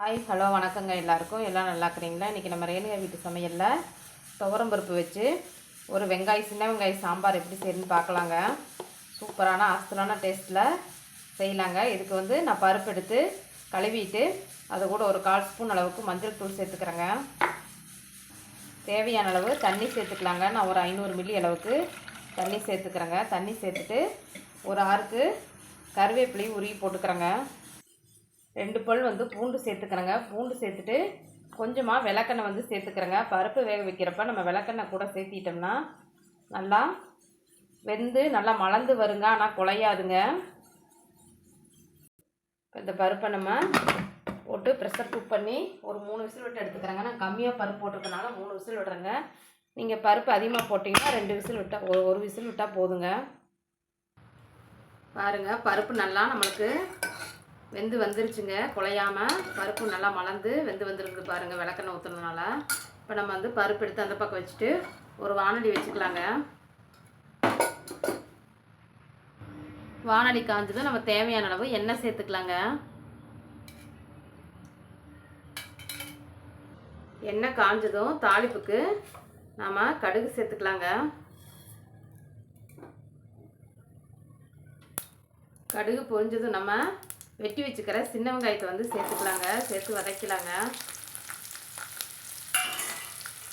Hi hello வணக்கங்க எல்லாருக்கும். எல்லாம் நல்லா இருக்கிறீங்களா? இன்றைக்கி நம்ம ரேணுகா வீட்டு சமையலில் துவரம் பருப்பு வச்சு ஒரு வெங்காயம் சின்ன வெங்காயம் சாம்பார் எப்படி செய்யணும்னு பார்க்கலாங்க. சூப்பரான ஆஸ்தலான டேஸ்ட்டில் செய்யலாங்க. இதுக்கு வந்து நான் பருப்பு எடுத்து கழுவிட்டு அது கூட ஒரு கால் ஸ்பூன் அளவுக்கு மஞ்சள் தூள் சேர்த்துக்கிறேங்க. தேவையான அளவு தண்ணி சேர்த்துக்கலாங்க. நான் ஒரு ஐநூறு மில்லி அளவுக்கு தண்ணி சேர்த்துக்கிறேங்க. தண்ணி சேர்த்துட்டு ஒரு ஆறுக்கு கருவேப்பிலையும் உருகி போட்டுக்கிறேங்க. ரெண்டு பல் வந்து பூண்டு சேர்த்துக்கிறேங்க. பூண்டு சேர்த்துட்டு கொஞ்சமாக விளக்கெண்ணெய் வந்து சேர்த்துக்கிறேங்க. பருப்பு வேக வைக்கிறப்ப நம்ம விளக்கெண்ணெய் கூட சேர்த்திட்டோம்னா நல்லா வெந்து நல்லா மலர்ந்து வருங்க. ஆனால் குலையாதுங்க இந்த பருப்பை நம்ம போட்டு ப்ரெஷர் குக் பண்ணி ஒரு மூணு விசில் விட்டு எடுத்துக்கிறேங்க. நான் கம்மியாக பருப்பு போட்டிருக்கனால மூணு விசில் விடுறேங்க. நீங்கள் பருப்பு அதிகமாக போட்டிங்கன்னா ரெண்டு விசில் விட்டால் ஒரு ஒரு விசில் விட்டால் போதுங்க. பாருங்கள் பருப்பு நல்லா நம்மளுக்கு வெந்து வந்துருச்சுங்க. குழையாமல் பருப்பு நல்லா மலர்ந்து வெந்து வந்துருக்குது பாருங்கள் விளக்கெண்ணெய் ஊற்றுனதுனால இப்போ நம்ம வந்து பருப்பு எடுத்து அந்த பக்கம் வச்சுட்டு ஒரு வானொலி வச்சுக்கலாங்க. வானொலி காஞ்சதும் நம்ம தேவையான அளவு எண்ணெய் சேர்த்துக்கலாங்க. எண்ணெய் காஞ்சதும் தாளிப்புக்கு நாம் கடுகு சேர்த்துக்கலாங்க. கடுகு பொரிஞ்சதும் நம்ம வெட்டி வச்சுக்கிற சின்ன வெங்காயத்தை வந்து சேர்த்துக்கலாங்க. சேர்த்து வதக்கலாங்க.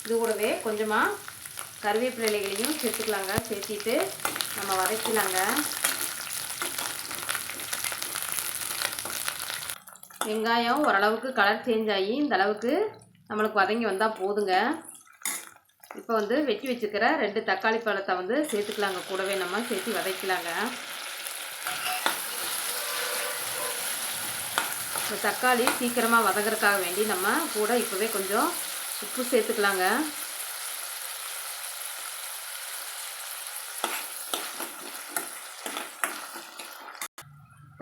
இது கூடவே கொஞ்சமாக கருவேப்பிலைகளையும் சேர்த்துக்கலாங்க. சேர்த்திட்டு நம்ம வதக்கலாங்க. வெங்காயம் ஓரளவுக்கு கலர் சேஞ்ச் ஆகி இந்த அளவுக்கு நம்மளுக்கு வதங்கி வந்தால் போதுங்க. இப்போ வந்து வெட்டி வச்சுக்கிற ரெண்டு தக்காளி பழத்தை வந்து சேர்த்துக்கலாங்க. கூடவே நம்ம சேர்த்து வதக்கலாங்க. இந்த தக்காளி சீக்கிரமாக வதங்குறதுக்காக வேண்டி நம்ம கூட இப்போவே கொஞ்சம் உப்பு சேர்த்துக்கலாங்க.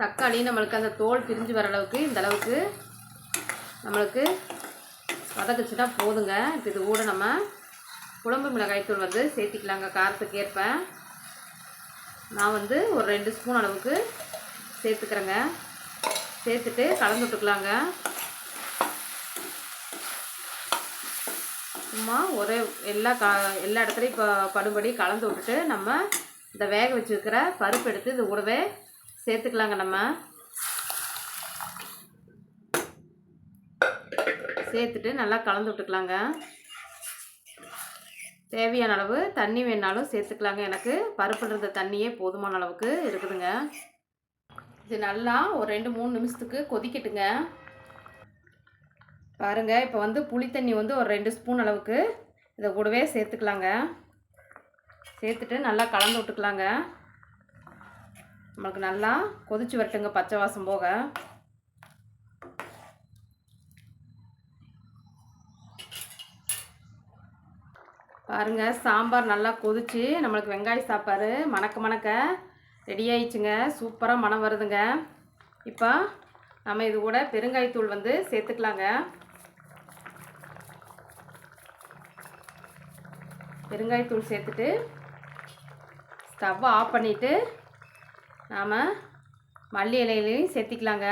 தக்காளி நம்மளுக்கு அந்த தோல் பிரிஞ்சு வர அளவுக்கு இந்த அளவுக்கு நம்மளுக்கு வதக்குச்சுன்னா போதுங்க. இப்போ இது கூட நம்ம குழம்பு மிளகாய்த்தூள் வந்து சேர்த்திக்கலாங்க காரத்துக்கு ஏற்ப. நான் வந்து ஒரு ரெண்டு ஸ்பூன் அளவுக்கு சேர்த்துக்கிறேங்க. சேர்த்துட்டு கலந்து விட்டுக்கலாங்க. சும்மா ஒரே எல்லா க எல்லா இடத்துலையும் இப்போ படுபடி கலந்து விட்டுட்டு நம்ம இந்த வேக வச்சுருக்கிற பருப்பு எடுத்து இது கூடவே சேர்த்துக்கலாங்க நம்ம. சேர்த்துட்டு நல்லா கலந்து விட்டுக்கலாங்க. தேவையான அளவு தண்ணி வேணாலும் சேர்த்துக்கலாங்க. எனக்கு பருப்புன்ற தண்ணியே போதுமான அளவுக்கு இருக்குதுங்க. இது நல்லா ஒரு ரெண்டு மூணு நிமிஷத்துக்கு கொதிக்கட்டுங்க. பாருங்கள் இப்போ வந்து புளி தண்ணி வந்து ஒரு ரெண்டு ஸ்பூன் அளவுக்கு இதை கூடவே சேர்த்துக்கலாங்க. சேர்த்துட்டு நல்லா கலந்து விட்டுக்கலாங்க. நம்மளுக்கு நல்லா கொதிச்சு வரட்டுங்க பச்சை வாசம் போக. பாருங்க சாம்பார் நல்லா கொதிச்சு நம்மளுக்கு வெங்காய சாப்பாடு மணக்க மணக்க. ரெடியாயிடுச்சுங்க. சூப்பராக மனம் வருதுங்க. இப்போ நம்ம இது கூட பெருங்காயத்தூள் வந்து சேர்த்துக்கலாங்க. பெருங்காயத்தூள் சேர்த்துட்டு ஸ்டவ்வை ஆஃப் பண்ணிவிட்டு நாம் மல்லி இலையிலையும் சேர்த்திக்கலாங்க.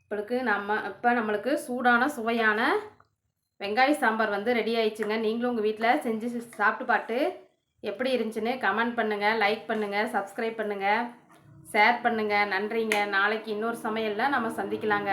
இப்பளுக்கு நம்ம இப்போ நம்மளுக்கு சூடான சுவையான வெங்காய சாம்பார் வந்து ரெடி ஆயிடுச்சுங்க நீங்களும் உங்கள் வீட்டில் செஞ்சு சாப்பிட்டு பார்த்து எப்படி இருந்துச்சுன்னு கமெண்ட் பண்ணுங்கள் லைக் பண்ணுங்கள் சப்ஸ்கிரைப் பண்ணுங்கள் ஷேர் பண்ணுங்கள் நன்றிங்க. நாளைக்கு இன்னொரு சமையலில் நம்ம சந்திக்கலாங்க.